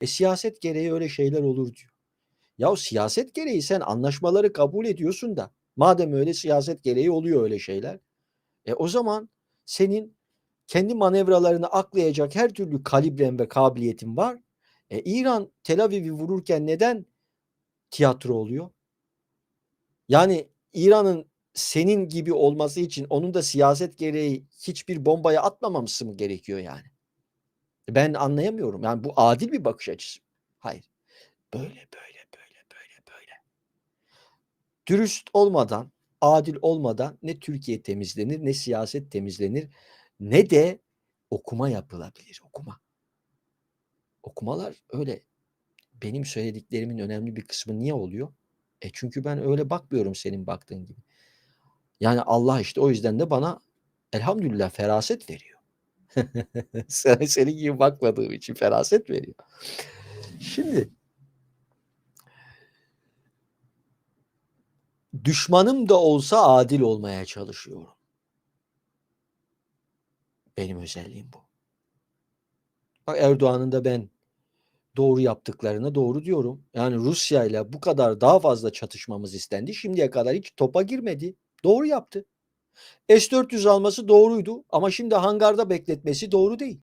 E, siyaset gereği öyle şeyler olur diyor. Yahu siyaset gereği sen anlaşmaları kabul ediyorsun da madem öyle siyaset gereği oluyor öyle şeyler. E, o zaman senin kendi manevralarını aklayacak her türlü kalibren ve kabiliyetin var. E, İran Tel Aviv'i vururken neden tiyatro oluyor? Yani İran'ın senin gibi olması için onun da siyaset gereği hiçbir bombaya atmamaması mı gerekiyor yani? Ben anlayamıyorum. Yani bu adil bir bakış açısı. Hayır. Böyle böyle böyle böyle böyle. Dürüst olmadan, adil olmadan ne Türkiye temizlenir, ne siyaset temizlenir, ne de okuma yapılabilir, okuma. Okumalar öyle benim söylediklerimin önemli bir kısmı niye oluyor? E, çünkü ben öyle bakmıyorum senin baktığın gibi. Yani Allah işte o yüzden de bana elhamdülillah feraset veriyor. Sen senin gibi bakmadığım için feraset veriyor. Şimdi düşmanım da olsa adil olmaya çalışıyorum. Benim özelliğim bu. Bak Erdoğan'ın da ben doğru yaptıklarına doğru diyorum. Yani Rusya ile bu kadar daha fazla çatışmamız istendi. Şimdiye kadar hiç topa girmedi. Doğru yaptı. S-400 alması doğruydu ama şimdi hangarda bekletmesi doğru değil.